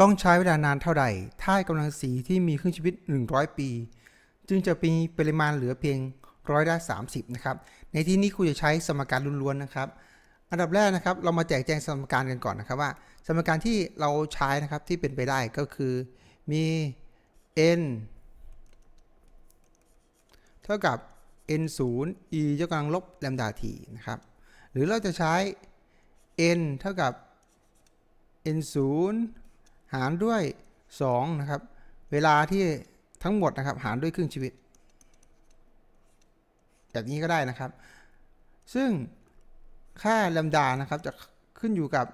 ต้องใช้เวลานานเท่าใดถ้ากำลังสีที่มีครึ่งชีวิต 100 ปี จึงจะมีปริมาณเหลือเพียงร้อยละ30 นะครับ ในที่นี้ครูจะใช้สมการล้วนๆนะครับ อันดับแรกนะครับ เรามาแจกแจงสมการกันก่อนนะครับว่า สมการที่เราใช้นะครับที่เป็นไปได้ก็คือมี n เท่ากับ n 0 e ยกกำลังลบแลมดา t นะครับ หรือเราจะใช้ n เท่ากับ n 0 หารด้วย2นะครับ เวลาที่ทั้งหมดนะครับ หารด้วยครึ่งชีวิต แบบนี้ก็ได้นะครับ ซึ่งค่าลมดานะครับ จะขึ้นอยู่กับ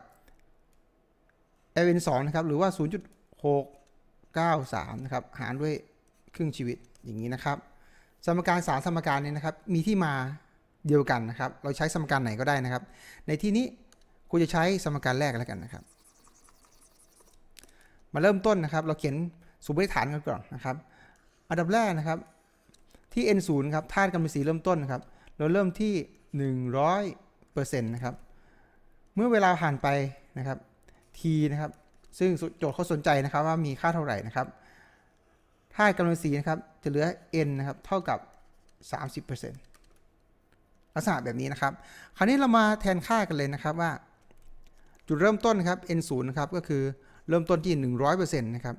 l n 2นะครับ หรือว่า 0.693 นะครับ หารด้วยครึ่งชีวิตอย่างนี้นะครับ สมการสามสมการนี้นะครับ มีที่มาเดียวกันนะครับ เราใช้สมการไหนก็ได้นะครับ ในที่นี้ครูจะใช้สมการแรกแล้วกันนะครับ มาเริ่มต้นนะครับ เราเขียนสมมติฐานกันก่อนนะครับ อันดับแรกนะครับ ที่ n 0ครับธาตุกำมะถันสีเริ่มต้นนะครับ เราเริ่มที่ 100%นะครับ เมื่อเวลาผ่านไปนะครับ t นะครับ ซึ่งโจทย์เขาสนใจนะครับว่ามีค่าเท่าไหร่นะครับธาตุกำลังสีนะครับ จะเหลือ n นะครับเท่ากับ 30%ลักษณะแบบนี้นะครับ คราวนี้เรามาแทนค่ากันเลยนะครับว่า จุดเริ่มต้นครับ n 0นะครับก็คือ เริ่มต้นที่ 100%นะครับ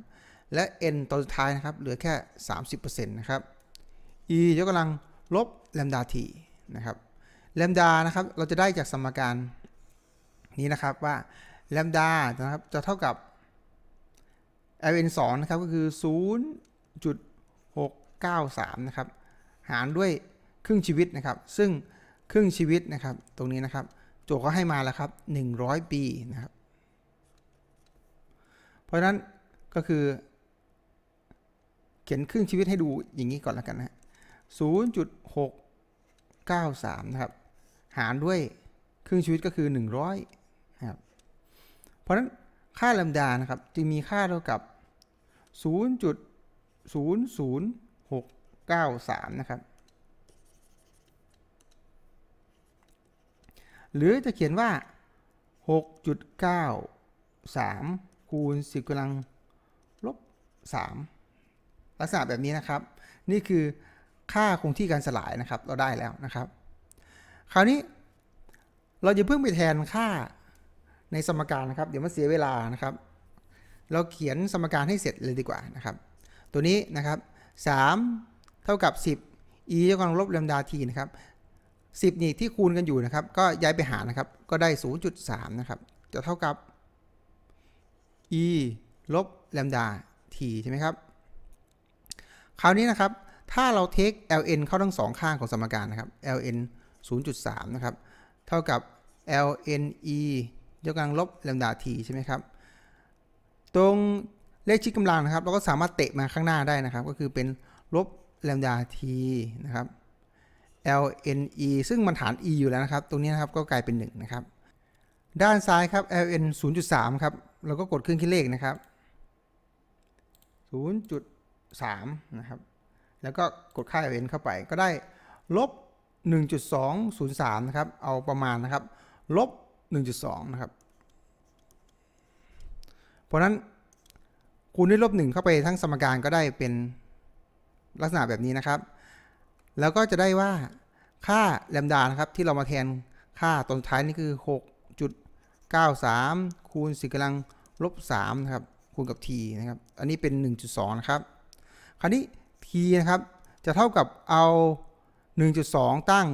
และ n ตอนสุดท้ายนะครับ เหลือแค่ 30%นะครับ e ยกกำลังลบแลมดา t นะครับแลมดานะครับ เราจะได้จากสมการนี้นะครับว่าแลมดานะครับจะเท่ากับ ln 2นะครับก็คือ 0.693 นะครับ หารด้วยครึ่งชีวิตนะครับ ซึ่งครึ่งชีวิตนะครับ ตรงนี้นะครับ โจทย์เขาให้มาแล้วครับ 100 ปีนะครับ เพราะฉะนั้นก็คือ เขียนครึ่งชีวิตให้ดูอย่างนี้ก่อนแล้วกันนะ0.693นะครับ หารด้วยครึ่งชีวิตก็คือ100นะครับ เพราะฉะนั้นค่าลมดานะครับจึงมีค่าเท่ากับ 0.00693 นะครับ หรือจะเขียนว่า 6.93 คูณ 10กำลังลบ 3 ลักษณะแบบนี้นะครับ นี่คือค่าคงที่การสลายนะครับ เราได้แล้วนะครับ คราวนี้เราจะเพิ่งไปแทนค่าในสมการนะครับ เดี๋ยวมันเสียเวลานะครับ เราเขียนสมการให้เสร็จเลยดีกว่านะครับ ตัวนี้นะครับ 3 เท่ากับ 10 e ยกกำลังลบแลมดา t นะครับ10นี่ที่คูณกันอยู่นะครับ ก็ย้ายไปหารนะครับ ก็ได้ 0.3 นะครับ จะเท่ากับ e ลบแลมดา t ใช่ไหมครับ คราวนี้นะครับ ถ้าเราเทค ln เข้าทั้งสองข้างของสมการนะครับ ln 0.3 นะครับ เท่ากับ ln e ยกกำลังลบแลมดา t ใช่ไหมครับ ตรงเลขชี้กำลังนะครับ เราก็สามารถเตะมาข้างหน้าได้นะครับ ก็คือเป็นลบแลมดา t นะครับ ln e ซึ่งมันฐาน e อยู่แล้วนะครับ ตรงนี้นะครับก็กลายเป็น 1 นะครับ ด้านซ้ายครับ ln 0.3 ครับ เราก็กดเครื่องคิดเลขนะครับ 0.3 นะครับ แล้วก็กดค่า ln เข้าไปก็ได้ลบ 1.203 นะครับ เอาประมาณนะครับ ลบ 1.2 นะครับ เพราะนั้นคูณด้วยลบ 1 เข้าไปทั้งสมการก็ได้เป็นลักษณะแบบนี้นะครับ แล้วก็จะได้ว่าค่าแลมดานะครับที่เรามาแทนค่าตรงท้ายนี่คือ 6.93 คูณ10กำลัง ลบ3นะครับคูณกับ t นะครับอันนี้เป็น 1.2 นะครับ คราวนี้ t นะครับจะเท่ากับเอา 1.2 ตั้ง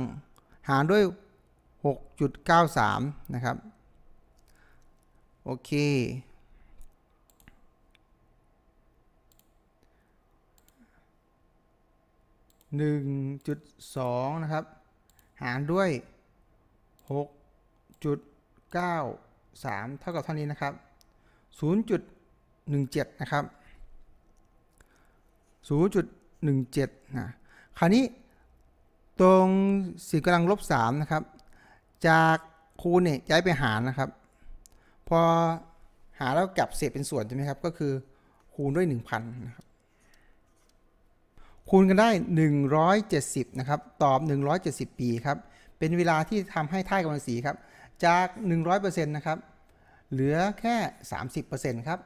หารด้วย 6.93 นะครับ โอเค1.2นะครับ หารด้วย6.93เท่ากับเท่านี้นะครับ 0.17 นะครับ 0.17 นะ คราวนี้ตรงสี่กำลังลบ3นะครับ จากคูณเนี่ยย้ายไปหารนะครับ พอหาแล้วกลับเศษเป็นส่วนใช่ไหมครับ ก็คือคูณด้วย 1,000นะครับ คูณกันได้ 170 นะครับ ตอบ 170 ปีครับ เป็นเวลาที่ทำให้ท่ายกำลังสีครับ จาก 100%นะครับ เหลือแค่ 30%ครับ